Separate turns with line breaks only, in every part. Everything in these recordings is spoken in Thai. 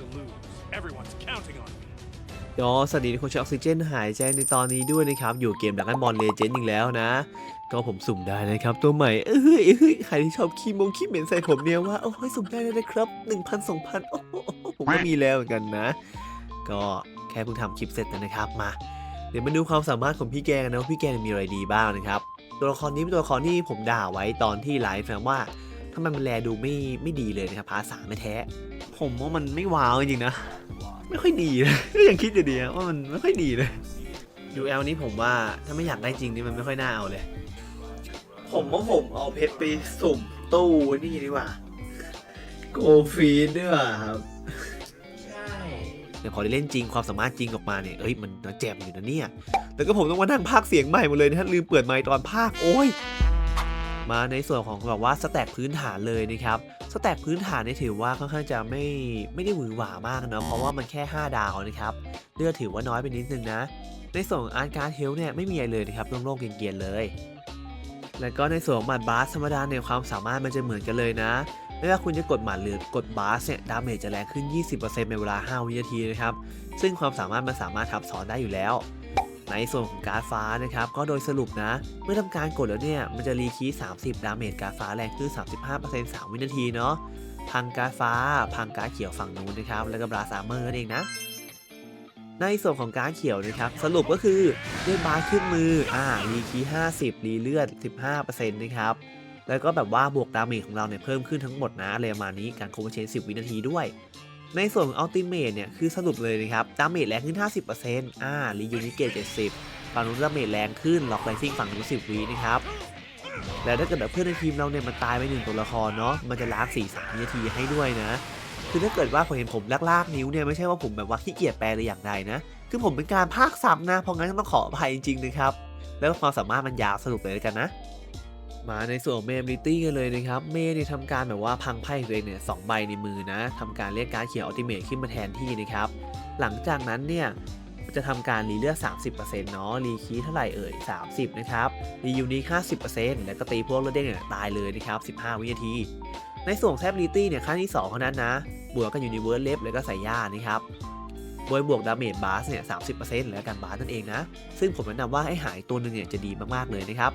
to lose. Everyone's counting on me.
ยอสวัสดีคนใช้ออกซิเจนหายใจในตอนนี้ด้วยนะครับ อยู่เกมดักบอลเลเจนด์อีกแล้วนะ ก็ผมสุ่มได้นะครับ ตัวใหม่ เอ้ยเอ้ยใครที่ชอบขี้มงขี้เหม็นใส่ผมเนี่ยว่า โอ้ยสุ่มได้เลยนะครับ 1,000 2,000 โอ้โหผมก็มีแล้วเหมือนกันนะ ก็แค่เพิ่งทำคลิปเสร็จนะครับมา เดี๋ยวมาดูความสามารถของพี่แกกันนะว่าพี่แกมีอะไรดีบ้างนะครับ ตัวละครนี้เป็นตัวละครที่ผมด่าไว้ตอนที่ไลฟ์นะว่าทำไมมันแลดูไม่ไม่ดีเลยนะครับภาษาไม่แท้ ผมว่ามันไม่ว้าวจริงๆนะ ไม่ค่อยดีเลยก็ยังคิดอยู่ดีว่ามันไม่ค่อยดีเลย UL นี้ผมว่าถ้าไม่อยากได้จริงนี่มันไม่ค่อยน่าเอาเลย ผมว่าผมเอาเพชรไปสุ่มตู้นี่ดีกว่า โกฟีดด้วยครับใช่แต่พอได้เล่นจริงความสามารถจริงออกมาเนี่ยเอ้ยมันน่าแจ่มอยู่นะเนี่ย แต่ก็ผมต้องมานั่งพากเสียงใหม่หมดเลยนะฮะลืมเปิดไมค์ตอนพากโอ้ย มาในส่วนของแบบว่าสแต็กพื้นฐานเลยนะครับสแต็กพื้นฐานเนี่ยถือว่าค่อนข้างจะไม่ไม่ได้หวือหวามากนะเพราะว่ามันแค่ 5 ดาวนะครับเลือกถือว่าน้อยไปนิดนึงนะ ในส่วนอาร์ตการ์ดเฮลเนี่ยไม่มีอะไรเลยนะครับโล่งๆเกียนๆเลย แล้วก็ในส่วนของหมัดบาสธรรมดาเนี่ยความสามารถมันจะเหมือนกันเลยนะไม่ว่าคุณจะกดหมัดหรือกดบาสเนี่ยดาเมจจะแรงขึ้น 20%ในเวลา 5 วินาทีนะครับซึ่งความสามารถมันสามารถทับซ้อนได้อยู่แล้ว ในส่วนของการฟ้านะครับก็โดยสรุปนะ เมื่อทำการกดแล้วเนี่ยมันจะรีคีย์30 ดาเมจการฟ้าแรงขึ้น 35% 3 วินาทีเนาะพังการฟ้า พังการเขียวฝั่งนู้นนะครับ แล้วก็บราสาร์เมอร์นั่นเองนะ ในส่วนของการเขียวนะครับ สรุปก็คือเลือดบาสขึ้นมืออ่ารีคี50รีเลือด 15%นะครับแล้วก็แบบว่าบวกดาเมจของเราเนี่ยเพิ่มขึ้นทั้งหมดนะอะไรประมาณนี้การโคเวเชน10 วินาทีด้วย ในส่วนของอัลติเมทเนี่ย คือสรุปเลยนะครับ ดาเมจแรงขึ้น 50%อ่ารียูนิเกต70 ฝั่งนู้นดาเมจแรงขึ้น ล็อกไลซิ่งฝั่งนู้น10วินะครับ แล้วถ้าเกิดแบบเพื่อนในทีมเราเนี่ยมันตายไปหนึ่งตัวละครเนาะ มันจะล้าง4 3นาทีให้ด้วยนะ คือถ้าเกิดว่าผมเห็นผมลากๆนิ้วเนี่ยไม่ใช่ว่าผมแบบว่าขี้เกียจแปลเลยอย่างใดนะ คือผมเป็นการพากซ้ำนะ เพราะงั้นต้องขออภัยจริงๆนะครับ แล้วความสามารถมันยาวสรุปเลยกันนะ มาในส่วนของเมมลิตี้กันเลยนะครับเมย์เนี่ยทำการแบบว่าพังไพ่ของตัวเองเนี่ยสองใบในมือนะทำการเรียกการดเขียวอัลติเมทขึ้นมาแทนที่นะครับ หลังจากนั้นเนี่ยจะทำการรีเลือด 30%เนาะรีคีเท่าไหร่เอ่ย 30 นะครับรียูนิค50%แล้วก็ตีพวกเลือดเด้งเนี่ยตายเลยนะครับ 15 วินาที ในส่วนแทบลิตี้เนี่ยขั้นที่2เท่านั้นนะ บวกกันยูนิเวิร์สเล็บแล้วก็ใส่ย่านะครับโดยบวกดาเมจบาสเนี่ย30%แล้วกันบาสนั่นเองนะ ซึ่งผมแนะนำว่าให้หายตัวหนึ่งเนี่ยจะดีมาก ๆ เลยนะครับ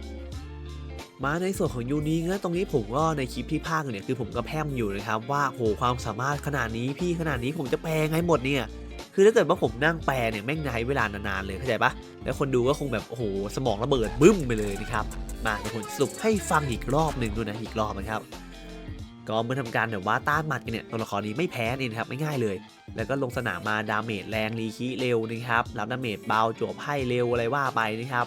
มาในส่วนของยูนินะตรงนี้ผมก็ในคลิปที่ภาคเนี่ยคือผมก็แพมอยู่นะครับว่าโหความสามารถขนาดนี้พี่ขนาดนี้ผมจะแปลไงหมดเนี่ยคือถ้าเกิดว่าผมนั่งแปลเนี่ยแม่งใช้เวลานานๆเลยเข้าใจปะแล้วคนดูก็คงแบบโอ้โหสมองระเบิดบึ้มไปเลยนะครับมาเดี๋ยวผมสรุปให้ฟังอีกรอบหนึ่งด้วยนะอีกรอบนะครับก็เมื่อทำการแบบว่าต้านหมัดกันเนี่ยตัวละครนี้ไม่แพ้นี่นะครับไม่ง่ายเลย แล้วก็ลงสนามมาดาเมจแรงรีคีเร็วนะครับรับดาเมจเบาจวบให้เร็วอะไรว่าไปนะครับ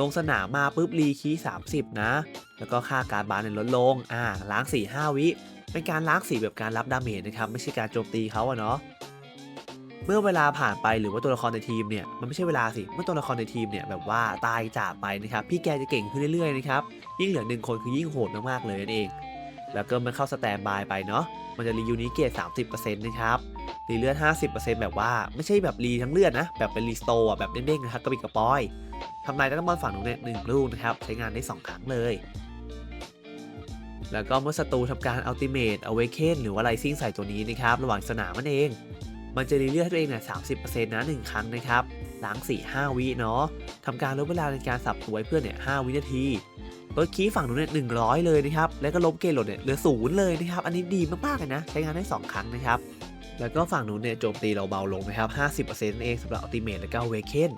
ลงสนามมาปุ๊บรีคี30 นะ แล้วก็ค่าการบานเนี่ยลดลง อ่า ล้าง 4 5 วิ เป็นการล้างสีแบบการรับดาเมจนะครับ ไม่ใช่การโจมตีเขาอะเนาะ เมื่อเวลาผ่านไปหรือว่าตัวละครในทีมเนี่ย มันไม่ใช่เวลาสิ เมื่อตัวละครในทีมเนี่ยแบบว่าตายจากไปนะครับ พี่แกจะเก่งขึ้นเรื่อยๆนะครับ ยิ่งเหลือหนึ่งคนคือยิ่งโหดมากๆเลยนั่นเอง แล้วก็มันเข้าสแตนบายไปเนาะ มันจะรียูนิเกต30%นะครับ รีเลือด 50%แบบว่าไม่ใช่แบบรีทั้งเลือดนะ แบบเป็นรีสโตร์อะแบบเด้งๆนะครับกระปิดกระปอยทำลายดักบอลฝั่งนู้นเนี่ยหนึ่งลูกนะครับ ใช้งานได้ 2 ครั้งเลย แล้วก็เมื่อศัตรูทำการอัลติเมทเอาเวเคนหรือว่าไลซิ่งใส่ตัวนี้นะครับ ระหว่างสนามมันเอง มันจะรีเลือดให้ตัวเองเนี่ย30%นต์นะ1ครั้งนะครับล้าง4-5วิเนาะทำการลดเวลาในการสับตัวให้เพื่อนเนี่ย5วินาทีลดคีฝั่งนู้นเนี่ย100เลยนะครับ แล้วก็ลบเกณฑ์โหลดเนี่ยเหลือศูนย์เลยนะครับ อันนี้ดีมากๆเลยนะ ใช้งานได้2ครั้งนะครับ แล้วก็ฝั่งนู้นเนี่ยโจมตีเราเบาลงนะครับ 50%เองสำหรับอัลติเมทและก็เวเคน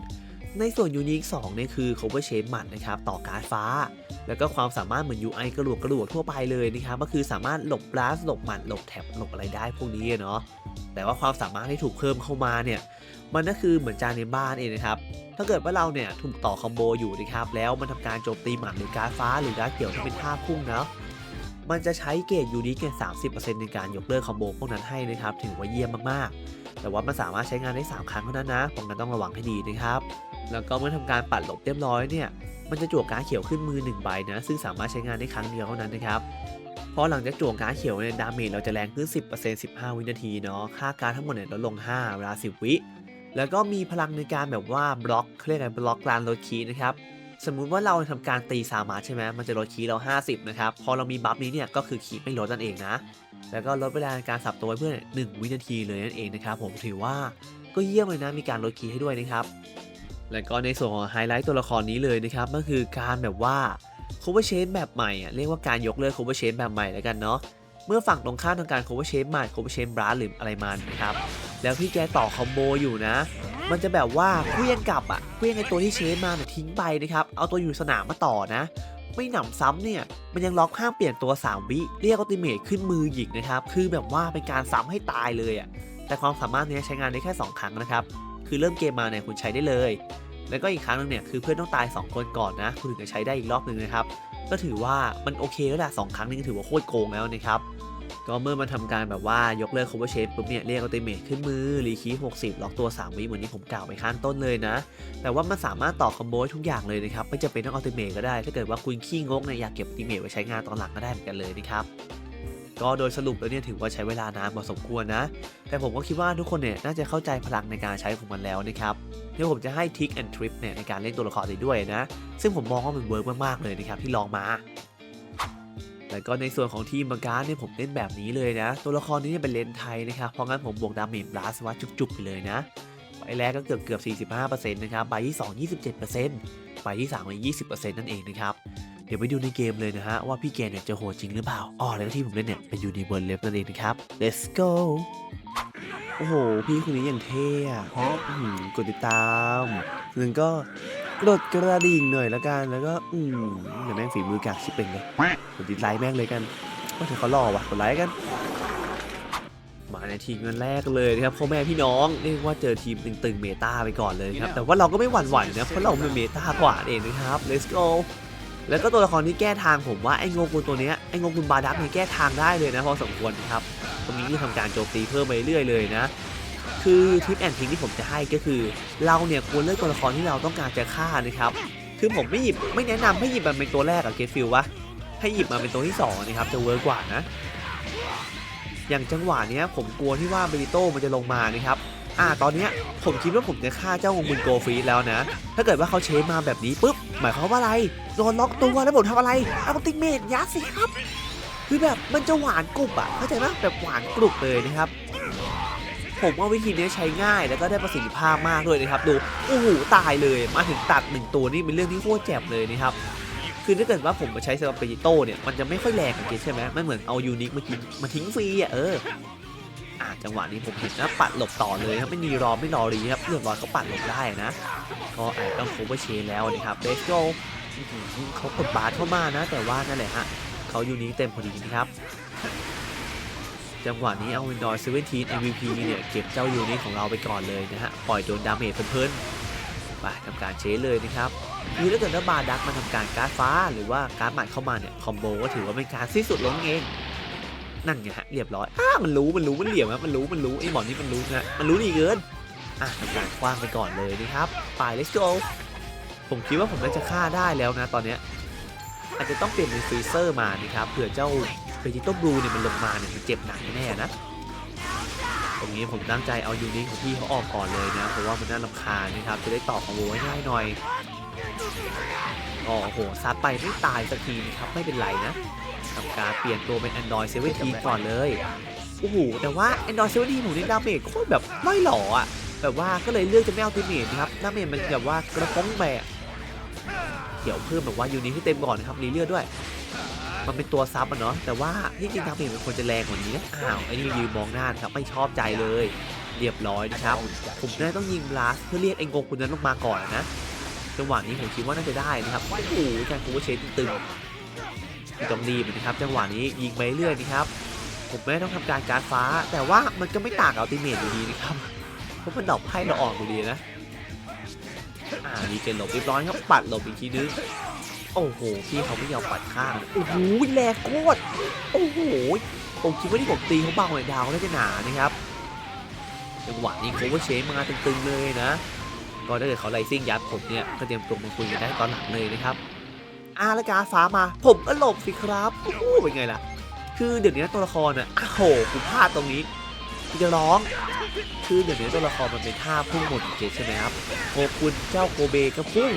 ในส่วนยูนิค2เนี่ยคือ cover shape หมัดนะครับต่อการฟ้า แล้วก็ความสามารถเหมือน UI กระหลวกกระหลวกทั่วไปเลยนะครับก็คือสามารถหลบบลัสหลบหมัดหลบแท็บหลบอะไรได้พวกนี้เนาะแต่ว่าความสามารถที่ถูกเพิ่มเข้ามาเนี่ยมันก็คือเหมือนจานในบ้านเองนะครับถ้าเกิดว่าเราเนี่ยถูกต่อคอมโบอยู่นะครับแล้วมันทำการโจมตีหมัดหรือการฟ้าหรือการเกี่ยวที่เป็นท่าพุ่งเนาะ มันจะใช้เกรดยูนิคเกรด30%ในการยกเลิกคอมโบพวกนั้นให้นะครับถือว่าเยี่ยมมากๆ แต่ว่ามันสามารถใช้งานได้ 3 ครั้งเท่านั้นนะผมกันต้องระวังให้ดีนะครับ แล้วก็เมื่อทำการปัดหลบเรียบร้อยเนี่ยมันจะจั่วการเขียวขึ้นมือ1ใบนะซึ่งสามารถใช้งานได้ครั้งเดียวเท่านั้นนะครับพอหลังจากจั่วการเขียวเนี่ยดาเมจเราจะแรงขึ้น 10% 15 วินาทีเนาะค่าการทั้งหมดเนี่ยลดลง 5 เวลา 10 วิแล้วก็มีพลังในการแบบว่าบล็อกเรียกกันบล็อกการลดคีนะครับ สมมุติว่าเราทำการตีสามารถใช่ไหมมันจะลดคีย์เรา 50 นะครับ พอเรามีบัฟนี้เนี่ยก็คือคีย์ไม่ลดนั่นเองนะ แล้วก็ลดเวลาในการสับตัวเพื่อนหนึ่งวินาทีเลยนั่นเองนะครับ ผมถือว่าก็เยี่ยมเลยนะมีการลดคีย์ให้ด้วยนะครับ แล้วก็ในส่วนของไฮไลท์ตัวละครนี้เลยนะครับก็คือการแบบว่า cover change แบบใหม่อะเรียกว่าการยกเลิก cover change แบบใหม่แล้วกันเนาะเมื่อฝั่งตรงข้ามทำการ cover change ใหม่ cover change blast หรืออะไรมานะครับ แล้วพี่แกต่อคอมโบอยู่นะ มันจะแบบว่าเคลื่อนกลับอะเคลื่อนไอตัวที่เชนมาเนี่ยทิ้งไปนะครับ เอาตัวอยู่สนามมาต่อนะ ไม่หนำซ้ำเนี่ย มันยังล็อกห้ามเปลี่ยนตัว 3 วิ เรียกอัลติเมทขึ้นมือหยิกนะครับ คือแบบว่าเป็นการซ้ำให้ตายเลยอะแต่ความสามารถเนี้ยใช้งานได้แค่ 2 ครั้งนะครับ คือเริ่มเกมมาเนี่ยคุณใช้ได้เลย แล้วก็อีกครั้งนึงเนี่ยคือเพื่อนต้องตาย 2 คนก่อนนะ คุณถึงจะใช้ได้อีกรอบหนึ่งนะครับ ก็ถือว่ามันโอเคแล้วแหละสองครั้งนี่ก็ถือว่าโคตรโกงแล้วนะครับ ก็เมื่อมันทำการแบบว่ายกเลิก cover shape ปุ๊บเนี่ยเรียกอัลติเมทขึ้นมือรีคี60 ล็อกตัว 3 วิเหมือนที่ผมกล่าวไปข้างต้นเลยนะ แต่ว่ามันสามารถต่อคอมโบทุกอย่างเลยนะครับ ไม่จำเป็นต้องอัลติเมทก็ได้ ถ้าเกิดว่าคุณขี้งกเนี่ยอยากเก็บอัลติเมทไว้ใช้งานตอนหลังก็ได้เหมือนกันเลยนะครับก็โดยสรุปแล้วเนี่ยถือว่าใช้เวลานานพอสมควรนะ แต่ผมก็คิดว่าทุกคนเนี่ยน่าจะเข้าใจพลังในการใช้ของมันแล้วนะครับเดี๋ยวผมจะให้ทิกแอนทริปเนี่ยในการเล่นตัวละครนี้ด้วยนะ ซึ่งผมมองว่ามันเวิร์กมากๆเลยนะครับที่ลองมา แล้วก็ในส่วนของทีมบังการเนี่ยผมเล่นแบบนี้เลยนะ ตัวละครนี้เป็นเลนไทยนะครับ เพราะงั้นผมบวกดาเมจบลัสวัดจุกๆไปเลยนะใบแรกก็เกือบเกือบ 45%นะครับ ใบที่ 2 27%ใบที่3มา20%นั่นเองนะครับ เดี๋ยวไปดูในเกมเลยนะฮะว่าพี่แกเนี่ยจะโหดจริงหรือเปล่า อ๋อแล้วที่ผมเล่นเนี่ยเป็นยูนิเวิร์สเลฟนั่นเองนะครับ let's go โอ้โห พี่คนนี้อย่างเท่อะกดติดตามหนึ่งก็ กดกระดิ่งหน่อยล้วกัน แล้วก็ อืมเดี๋ยวแม่งฝีมือกากชิบเป็นเลยกดดิสไลค์แม่งเลยกันก็ถือเขาหล่อว่ะกดไลค์กัน มาในทีมันแรกเลยนะครับพ่อแม่พี่น้องเรียกว่าเจอทีมตึงๆเมตาไปก่อนเลยครับ แต่ว่าเราก็ไม่หวั่นไหวนะเพราะเราเป็นเมตากว่าเองนะครับ let's go แล้วก็ตัวละครที่แก้ทางผมว่าไอ้งงกุลตัวเนี้ยไอ้งงกุลบาดักเนี่ยแก้ทางได้เลยนะพอสมควรนะครับ ตรงนี้คือทำการโจมตีเพิ่มไปเรื่อยเลยนะ คือทิปแอนทิงที่ผมจะให้ก็คือ เราเนี่ยควรเลือกตัวละครที่เราต้องการจะฆ่านะครับ คือผมไม่หยิบไม่แนะนำให้หยิบมันเป็นตัวแรกอะเกฟิลวะให้หยิบมาเป็นตัวที่สองนะครับจะเวิร์กกว่านะ อย่างจังหวะเนี้ยผมกลัวที่ว่าเบริโต้มันจะลงมานะครับอ่าตอนเนี้ยผมคิดว่าผมจะฆ่าเจ้าวงบุญโกฟีแล้วนะ ถ้าเกิดว่าเขาเชฟมาแบบนี้ปุ๊บ หมายความว่าอะไร โดนล็อกตัวแล้วผมทำอะไรเอาติเมตยัดสิครับ คือแบบมันจะหวานกรุบอะ เข้าใจไหมแบบหวานกรุบเลยนะครับ ผมว่าวิธีนี้ใช้ง่ายแล้วก็ได้ประสิทธิภาพมากด้วยนะครับดูโอ้โหตายเลยมาถึงตัดหนึ่งตัวนี่เป็นเรื่องที่โคตรแจ็บเลยนะครับคือถ้าเกิดว่าผมมาใช้สำหรับเปจิโต้เนี่ยมันจะไม่ค่อยแรงอย่างเงี้ยใช่ไหมมันเหมือนเอายูนิคมากินมาทิ้งฟรีอะเอออ่าจังหวะนี้ผมเห็นนะปัดหลบต่อเลยครับไม่มีรอไม่รอรีครับเรียบร้อยเขาปัดหลบได้นะก็อาจต้องโคเวอร์เชนแล้วนะครับเบสโกเขากดบาสเข้ามานะ แต่ว่านั่นแหละฮะเขายูนิคเต็มพอดีนะครับ จังหวะนี้เอาวินดอร์เซเว่นทีน MVP เนี่ยเก็บเจ้ายูนิคของเราไปก่อนเลยนะฮะ ปล่อยโดนดาเมจเพลินๆไปทำการเชสเลยนะครับคือถ้าเกิดว่าบาดักมาทำการการ์ดฟ้าหรือว่าการ์ดหม่เข้ามาเนี่ยคอมโบก็ถือว่าเป็นการสิ้นสุดลงเองนั่นไงฮะเรียบร้อยอ้ามันรู้มันรู้มันเหลี่ยมครับมันรู้มันรู้ไอ้หมอนนี่มันรู้นะมันรู้ดีเกินอะทำการคว้างไปก่อนเลยนะครับไป let's go ผมคิดว่าผมน่าจะฆ่าได้แล้วนะตอนเนี้ย อาจจะต้องเปลี่ยนเป็นฟรีเซอร์มานะครับเผื่อเจ้าเวจิโต้บลูเนี่ยมันลงมาเนี่ยมันเจ็บหนักแน่นะตรงนี้ผมตั้งใจเอายูนิคของพี่เขาออกก่อนเลยนะเพราะว่ามันน่ารำคาญนะครับจะได้ต่อคอมโบง่ายหน่อยอ๋อโหซัดไปไม่ตายสักทีนะครับไม่เป็นไรนะทำการเปลี่ยนตัวเป็น Android 17ก่อนเลยโอ้โหแต่ว่า Android 17ผมนี่ดาเมจโคตรแบบไม่หล่ออะแบบว่าก็เลยเลือกจะไม่เอาติเมจนะครับดาเมจมันแบบว่ากระป้องแบะ เดี๋ยวเพิ่มแบบว่ายูนิคให้เต็มก่อนนะครับรีเลือดด้วย มันเป็นตัวซับอะเนาะแต่ว่าที่จริงดาเมจมันควรจะแรงกว่านี้นะอ้าวไอ้นี่ยืนมองหน้านะครับไม่ชอบใจเลย เรียบร้อยนะครับ ผมน่าต้องยิงบลาสเพื่อเรียกไอ้งงคนนั้นลงมาก่อนนะจังหวะนี้ผมคิดว่าน่าจะได้นะครับโอ้โหการคูเวอร์เชนตึงๆไม่ต้องรีบนะครับจังหวะนี้ยิงไปเรื่อยนะครับผมไม่ต้องทำการการดฟ้า แต่ว่ามันก็ไม่ต่างกับอัลติเมทอยู่ดีนะครับเพราะมันดอกไพ่เราออกอยู่ดีนะ อ่าดีเกนหลบเรียบร้อยครับปัดหลบอีกทีนึงโอ้โหพี่เขาไม่ยอมปัดข้างโอ้โหแรงโคตรโอ้โหผมคิดว่าที่ผมตีเขาเบาหน่อยดาวน่าจะหนานะครับจังหวะนี้โคเวอร์เชนมาตึงๆเลยนะก็ถ้าเกิดเขาไลซิ่งยัดผมเนี่ยก็เตรียมตัวมาคุยกันได้ตอนหลังเลยนะครับอาแล้วการดฟ้ามา ผมก็หลบสิครับโอ้โหเป็นไงล่ะ คือเดี๋ยวนี้ตัวละครอะอ้าวโหกูพลาดตรงนี้ กูจะร้อง คือเดี๋ยวนี้ตัวละครมันเป็นท่าพุ่งหมดเกใช่ไหมครับโคคุณเจ้าโกเบก็พุ่ง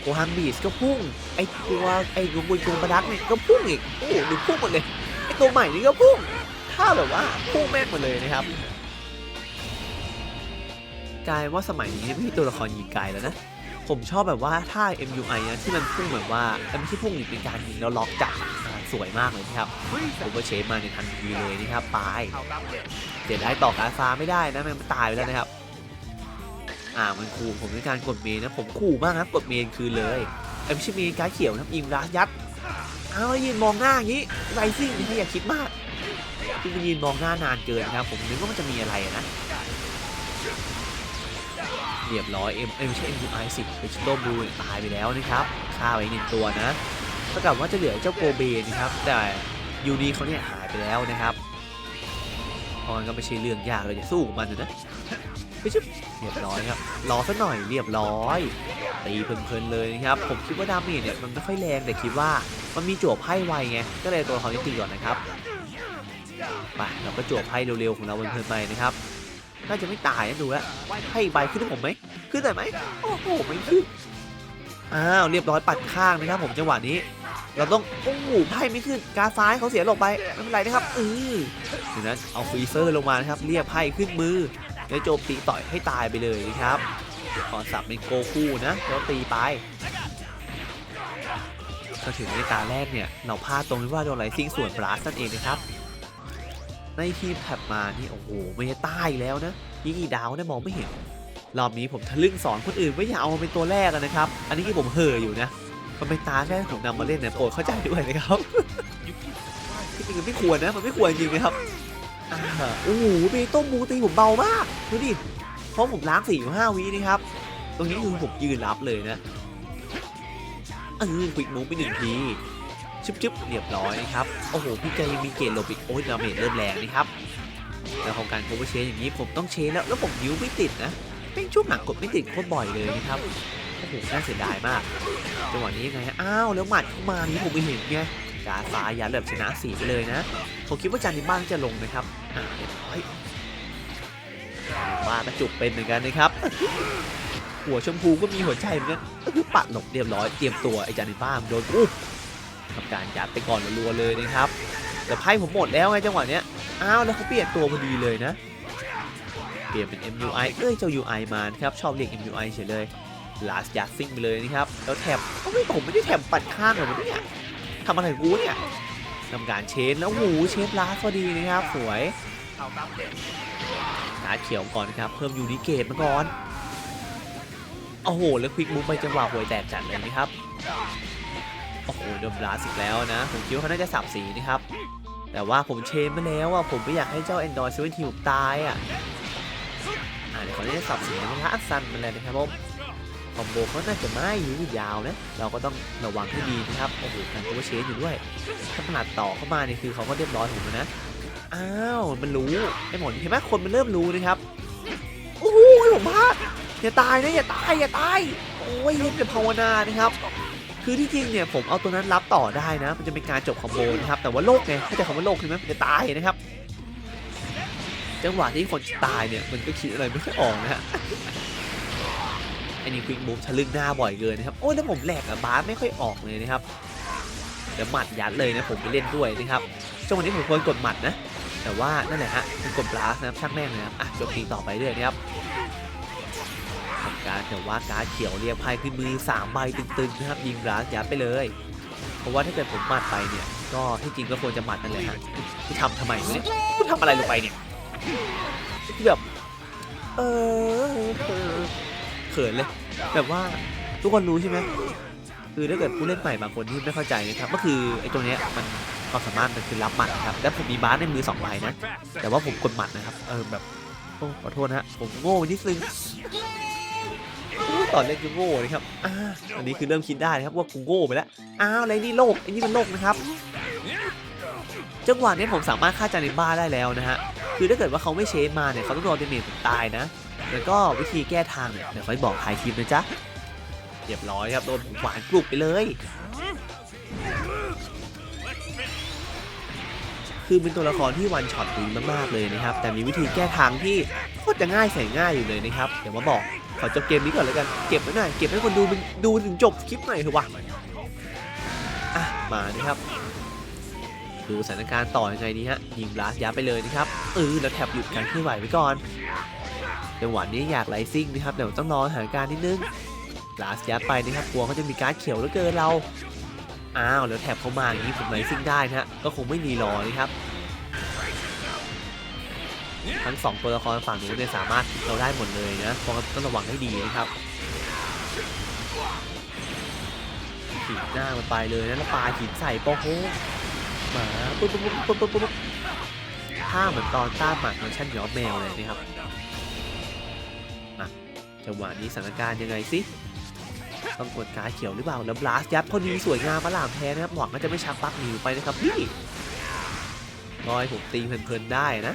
โอฮังบีสก็พุ่ง ไอตัวไอกุงกุนกุงประดักเนี่ยก็พุ่งอีกโอ้โหดูพุ่งหมดเลยไอตัวใหม่นี่ก็พุ่งถ้าแบบว่าพุ่งแม่งหมดเลยนะครับกลายว่าสมัยนี้ไม่ใช่ตัวละครยิงไกลแล้วนะผมชอบแบบว่าถ้า MUI นะที่มันพุ่งแบบว่าเอ้ยไม่ใช่พุ่งอีกเป็นการยิงแล้วล็อกจับ สวยมากเลยนะครับผมก็เชฟมาในทันทีเลยนะครับปลายเสียดายต่อการฟ้าไม่ได้นะมันตายไปแล้วนะครับ อ่ามันขู่ผมในการกดเมนนะผมขู่มากนะกดเมนคืนเลยไอ้ไม่ใช่เมนการดเขียวนะอิมรัสยัดเอาแล้วยืนมองหน้าอย่างนี้ไรซิ่งนี่อย่าคิดมากคือมันยืนมองหน้านานเกินนะครับผมนึกว่ามันจะมีอะไรอะนะเรียบร้อยเอ็มเอ็มไม่ใช่ MUI 10เป็นชิโดบลูเนี่ยตายไปแล้วนะครับฆ่าไปหนึ่งตัวนะ เท่ากับว่าจะเหลือเจ้าโกเบนะครับ แต่ยูนีเขาเนี่ยหายไปแล้วนะครับเพราะงั้นก็ไม่ใช่เรื่องยากเลยจะสู้กับมันนะไปชิบเรียบร้อยครับรอสักหน่อยเรียบร้อย ตีเพลินๆเลยนะครับ ผมคิดว่าดาเมจเนี่ยมันไม่ค่อยแรงแต่คิดว่ามันมีจั่วไพ่ไวไงก็เลยตัวละครนี้ตีก่อนนะครับไปเราก็จั่วไพ่เร็วๆของเราเพลินๆไปนะครับน่าจะไม่ตายนะดูแล้วให้ใบขึ้นผมไหมขึ้นได้ไหมโอ้โหไม่ขึ้นอ้าวเรียบร้อยปัดข้างนะครับผมจังหวะนี้ เราต้องโอ้โหไพ่ไม่ขึ้นการซ้ายเขาเสียหลบไปไม่เป็นไรนะครับเออดี๋ยวนั้นเอาฟรีเซอร์ลงมานะครับเรียกไพ่ขึ้นมือแล้วโจมตีต่อยให้ตายไปเลยนะครับขอสับเป็นโกคูนะแล้วตีไปก็ถึงในตาแรกเนี่ยเราพลาดตรงที่ว่าโดนไลซิ่งส่วนบลัสนั่นเองนะครับ ในทีมแท็บมานี่โอ้โหไม่ได้ใต้แล้วนะยิงอีดาวเนี่ยมองไม่เห็นรอบนี้ผมทะลึ่งสอนคนอื่นไม่อยากเอามาเป็นตัวแรกนะครับ อันนี้ที่ผมเห่ออยู่นะ มันเป็นตาแค่ผมนำมาเล่นเนี่ยโปรดเข้าใจด้วยนะครับที่จริงมันไม่ควรนะ มันไม่ควรจริงนะครับโอ้โหเบโต้มูตีผมเบามากดูดิเพราะผมล้างสี่ห้าวินะครับ ตรงนี้คือผมยืนรับเลยนะเออควิกมูฟไปหนึ่งทีชึบชึบเรียบร้อยนะครับ โอ้โห พี่แกยังมีเกรดหลบอีก โอ้ยดาเมจเริ่มแรงนะครับ แล้วของการโคเวอร์เชนอย่างนี้ผมต้องเชนแล้ว แล้วผมนิ้วไม่ติดนะแม่งช่วงหลังกดไม่ติดโคตรบ่อยเลยนะครับ โอ้โหน่าเสียดายมาก จังหวะนี้ยังไงฮะอ้าวแล้วหมัดเข้ามานี้ผมไม่เห็นไงกาฟ้ายัดแบบชนะสีไปเลยนะผมคิดว่าจานิบ้านจะลงนะครับอ่าเรียบร้อยบ้ากระจุกเป็นเหมือนกันนะครับ หัวชมพูก็มีหัวใจเหมือนกันก็คือปัดหลบเรียบร้อยเตรียมตัวไอ้จานิบ้านโดนอุ๊บทำการยัดไปก่อนรัวๆเลยนะครับ แต่ไพ่ผมหมดแล้วไงจังหวะเนี้ยอ้าวแล้วเขาเปลี่ยนตัวพอดีเลยนะ เปลี่ยนเป็น MUI เอ้ยเจ้า UI มาครับชอบเรียก MUI เฉยเลย last ยัดซิ่งไปเลยนะครับ แล้วแถบก็ไม่ผมไม่ได้แถบปัดข้างเหรอวะเนี่ยทำอะไรกูเนี่ยทำการเชนแล้วหูเชนลาสพอดีนะครับ สวยการดเขียวก่อนครับ เพิ่มยูนิเกตมาก่อนโอ้โห แล้วควิกมูฟไปจังหวะหวยแตกจัดเลยนะครับ โอ้โหโดนบลาสอีกแล้วนะ ผมคิดว่าเขาน่าจะสับสีนะครับ แต่ว่าผมเชนมาแล้วอะ ผมไม่อยากให้เจ้า Android 7 t ผมตายอะอ่าเดี๋ยวเขาจะสับสีนะฮะอัดซันมาเลยนะครับผม คอมโบเขาน่าจะไม่ยืดยาวนะ เราก็ต้องระวังให้ดีนะครับ โอ้โหการโคเวอร์เชนอยู่ด้วย ถ้าขนาดต่อเข้ามาเนี่ยคือเขาก็เรียบร้อยผมแล้วนะ อ้าว มันรู้ไอ้หมอนเห็นไหมคนมันเริ่มรู้นะครับโอ้โหผมพลาดอย่าตายนะอย่าตายอย่าตาย โอ้ยเล่นเป็นภาวนานะครับ คือที่จริงเนี่ยผมเอาตัวนั้นรับต่อได้นะ มันจะเป็นการจบคอมโบนะครับ แต่ว่าโลกไงเข้าใจคำว่าโลกใช่ไหมมันจะตายนะครับ จังหวะที่คนตายเนี่ยมันก็คิดอะไรไม่ค่อยออกนะฮะ อันนี้ควิกมูฟทะลึ่งหน้าบ่อยเกินนะครับ โอ้ยแล้วผมแหลกอะบาสไม่ค่อยออกเลยนะครับเดี๋ยวหมัดยัดเลยนะผมไปเล่นด้วยนะครับจังหวะนี้ผมควรกดหมัดนะ แต่ว่านั่นแหละฮะเป็นกดบลัสนะครับช่างแม่งนะครับอะจบตีต่อไปเรื่อยนะครับทำการแต่ว่าการเขียวเรียกไพ่ขึ้นมือ3ใบตึงๆนะครับยิงบลัสยัดไปเลย เพราะว่าถ้าเกิดผมหมัดไปเนี่ย ก็ที่จริงก็ควรจะหมัดนั่นแหละฮะที่ทำทำไมเนี่ยกูทำอะไรลงไปเนี่ยที่แบบเออ เขินเลย แบบว่าทุกคนรู้ใช่ไหมคือถ้าเกิดผู้เล่นใหม่บางคนที่ไม่เข้าใจนะครับ ก็คือไอ้ตัวเนี้ยมันความสามารถมันคือรับหมัดครับ และผมมีบาสในมือสองใบนะ แต่ว่าผมกดหมัดนะครับ เออแบบโอ้ขอโทษนะฮะ ผมโง่นิดนึงตอนเล่นกูโง่นะครับอ่าอันนี้คือเริ่มคิดได้นะครับว่ากูโง่ไปแล้ว อ้าวอะไรนี่โลกไอ้นี่มันโลกนะครับ จังหวะนี้ผมสามารถฆ่าจานิบ้าได้แล้วนะฮะ คือถ้าเกิดว่าเขาไม่เชฟมาเนี่ยเขาต้องโดนเดเมจผมตายนะ แล้วก็วิธีแก้ทางเนี่ยเดี๋ยวค่อยบอกทายทีมนะจ๊ะเรียบร้อยครับโดนผมหวานกรุบไปเลย คือเป็นตัวละครที่วันช็อตดีมากๆเลยนะครับ แต่มีวิธีแก้ทางที่โคตรจะง่ายใส่ง่ายอยู่เลยนะครับ เดี๋ยวมาบอกขอจบเกมนี้ก่อนแล้วกัน เก็บไว้หน่อย เก็บให้คนดูดูถึงจบคลิปหน่อยเถอะวะอะมานะครับ ดูสถานการณ์ต่อยังไงดีฮะยิงบลาสยับไปเลยนะครับเออแล้วแท็บหยุดการเคลื่อนไหวไว้ก่อน จังหวะนี้อยากไลซิ่งนะครับเดี๋ยวต้องรอสถานการณ์นิดนึงลาสยับไปนะครับกลัวเขาจะมีการเขียวแล้วเกินเราอ้าวแล้วแท็บเขามาอย่างนี้ผมไลซิ่งได้นะฮะก็คงไม่มีรอนะครับทั้งสองตัวละครฝั่งนู้นเนี่ยสามารถเราได้หมดเลยนะเพราะงั้นต้องระวังให้ดีนะครับขีดหน้ามันไปเลยนะแล้วปลาหินใส่โป๊ะโหมาปุ๊บปุ๊บปุ๊บปุ๊บปุ๊บปุ๊บท่าเหมือนตอนต้าหมัดเวอร์ชันยอแมวเลยนะครับ อะจังหวะนี้สถานการณ์ยังไงสิต้องกดการเขียวหรือเปล่าแล้วบลาสยับพอดีสวยงามประหลามแพ้นะครับหวังว่าจะไม่ชักปักหนีไปนะครับนี่รอยผมตีเพลินๆได้นะ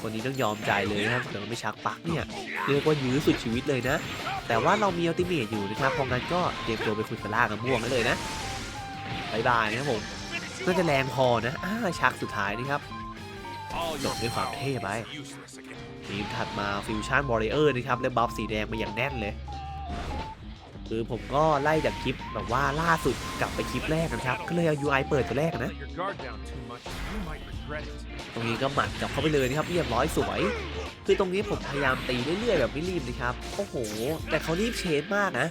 คนนี้ต้องยอมใจเลยนะครับเดี๋ยวไม่ชักปักเนี่ยเรียกว่ายื้อสุดชีวิตเลยนะ แต่ว่าเรามีอัลติเมทอยู่นะครับเพราะงั้นก็เตรียมตัวไปฝึกกระลากับม่วงได้เลยนะบายบายนะครับผมน่าจะแรงพอนะอ่าชักสุดท้ายนะครับ
All
Look,
your
if I'm
power
here,
is
mate.
useless again.
ทีมถัดมาฟิวชั่นวอริเออร์นะครับและบัฟสีแดงมาอย่างแน่นเลย คือผมก็ไล่จากคลิปแบบว่าล่าสุดกลับไปคลิปแรกนะครับ ก็เลยเอา UI เปิดตัวแรกนะ
Let your guard down too much. You might regret it.
ตรงนี้ก็หมัดกลับเข้าไปเลยนะครับเรียบร้อยสวย คือตรงนี้ผมพยายามตีเรื่อยๆแบบไม่รีบนะครับโอ้โห แต่เขารีบเชนมากนะ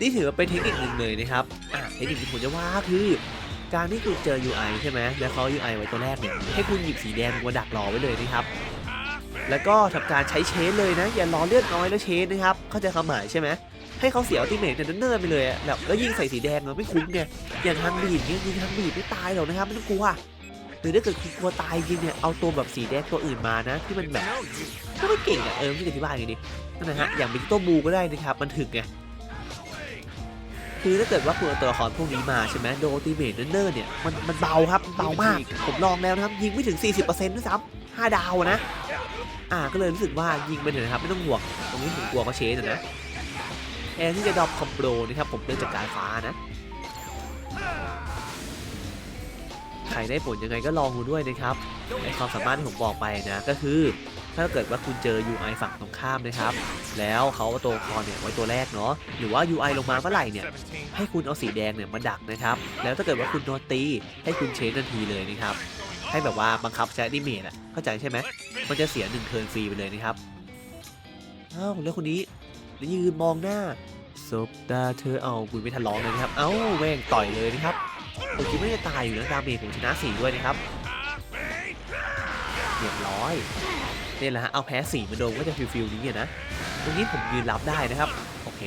นี่ถือว่าเป็นเทคนิคหนึ่งเลยนะครับอะเทคนิคที่ผมจะว่าคือ การที่คุณเจอ UI ใช่ไหมแล้วเขา UI ไว้ตัวแรกเนี่ย ให้คุณหยิบสีแดงมาดักรอไว้เลยนะครับ แล้วก็ทำการใช้เชนเลยนะ อย่ารอเลือดน้อยแล้วเชนนะครับ เข้าใจความหมายใช่ไหมให้เขาเสียอัลติเมทเนเนิ่นไปเลยอะแบบแล้วยิงใส่สีแดงเราไม่คุ้มไงอย่างทางบีดเนี่ยยิงทางบีดไม่ตายหรอกนะครับไม่ต้องกลัวหรือถ้าเกิดคุณกลัวตายจริงเนี่ยเอาตัวแบบสีแดงตัวอื่นมานะ ที่มันแบบก็ไม่เก่งอะเออไม่อธิบายไงดีนั่นนะฮะอย่างเป็นตัวบูก็ได้นะครับมันถึกไง คือถ้าเกิดว่าคุณเอาตัวละครพวกนี้มาใช่ไหมโดติเมทเนอร์เนี่ยมันมันเบาครับเบามาก ผมลองแล้วนะครับ ยิงไม่ถึง 40%ด้วยซ้ำ5ดาวนะ อ่าก็เลยรู้สึกว่ายิงไปเถอะนะครับไม่ต้องห่วงตรงนี้ผมกลัวเขาเชนนะแทนที่จะดรอปคอมโบนะครับผมเลือกจากการฟ้านะใครได้ผลยังไงก็ลองดูด้วยนะครับในความสามารถที่ผมบอกไปนะก็คือ ถ้าเกิดว่าคุณเจอ UI ฝั่งตรงข้ามนะครับ แล้วเขาเอาตัวละครเนี่ยไว้ตัวแรกเนาะ หรือว่า UI ลงมาเมื่อไหร่เนี่ย ให้คุณเอาสีแดงเนี่ยมาดักนะครับ แล้วถ้าเกิดว่าคุณโดนตี ให้คุณเชนทันทีเลยนะครับ ให้แบบว่าบังคับใช้ดิเมจอะ เข้าใจใช่ไหมมันจะเสียหนึ่งเทิร์นฟรีไปเลยนะครับอ้าวแล้วคนนี้ยืนมองหน้าสบตาเธอเอาคุณไม่ทันร้องเลยนะครับ เอ้าแม่งต่อยเลยนะครับผมคิดว่าจะตายอยู่นะดาเมจผมชนะสี่ด้วยนะครับเรียบร้อย นี่แหละฮะเอาแพ้สี่มาโดนก็จะฟิลฟิลนี้อะนะตรงนี้ผมยืนรับได้นะครับ โอเค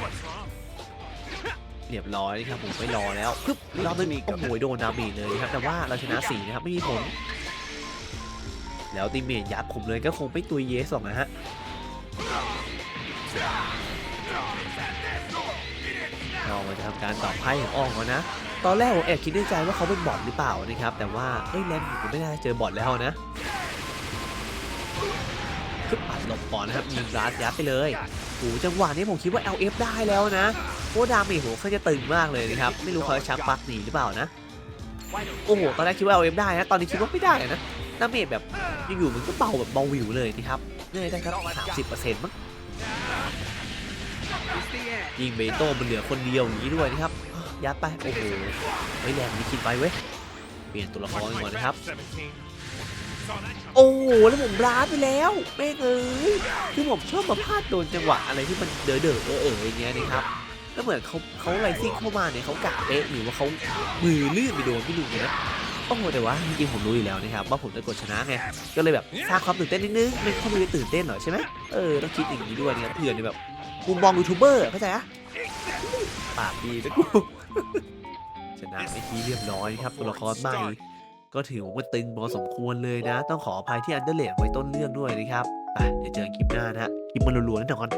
What's wrong?
เรียบร้อยนะครับผมไม่รอแล้วปึ๊บรอบนี้โอ้โหโดนดาเมจเลยนะครับแต่ว่าเราชนะสี่นะครับไม่มีผล แล้วตีเมจยับผมเลยก็คงไม่ตุยเยสหรอกนะฮะเรามาจะทำการต่อไพ่ของออกก่อนนะ ตอนแรกผมแอบคิดในใจว่าเขาเป็นบอทหรือเปล่านะครับ แต่ว่าเอ้ยแรมผมไม่น่าเจอบอทแล้วนะคือปัดหลบก่อนนะครับยิงรัดยัดไปเลยโอ้โหจังหวะนี้ผมคิดว่า LF ได้แล้วนะเพราะว่าดามจผมเขาจะตึงมากเลยนะครับ ไม่รู้เขาจะชักปลักหนีหรือเปล่านะ โอ้โห ตอนแรกคิดว่า LF ได้นะ ตอนนี้คิดว่าไม่ได้นะดาเมจแบบอยู่ๆมันก็เบาแบบเบาวิวเลยนะครับเนี่ยได้ครับสามสิบเปอร์เซ็นต์มั้งยิงเบโต้มันเหลือคนเดียวอย่างนี้ด้วยนะครับ ยัดไปโอ้โหเฮ้ยแรงนี้คิดไปเว้ยเปลี่ยนตัวละครก่อนนะครับ โอ้โหแล้วผมร้าไปแล้วแม่งเอ้ยคือผมชอบมาพลาดโดนจังหวะอะไรที่มันเด๋อเด๋อเออเอออย่างเงี้ยนะครับแล้วเหมือนเขาเขาไลซิ่งเข้ามาเนี่ยเขากะเป๊ะหรือว่าเขามือลื่นไปโดนพี่ลุงเลยนะโอ้โหแต่ว่าจริงๆผมรู้อยู่แล้วนะครับว่าผมจะกดชนะไงก็เลยแบบสร้างความตื่นเต้นนิดนึงไม่เขาไม่ได้ตื่นเต้นหรอใช่ไหมเออต้องคิดอย่างนี้ด้วยนะครับเผื่อเนี่ยแบบมุมมองยูทูบเบอร์เข้าใจอะปากดีนะกู ชนะไปทีเรียบร้อยครับตัวละครใหม่ ก็ถือว่าตึงพอสมควรเลยนะ ต้องขออภัยที่อันเดอร์เลดไว้ต้นเรื่องด้วยนะครับไปเดี๋ยวเจอกันคลิปหน้านะฮะคลิปมันรัวๆแน่นอน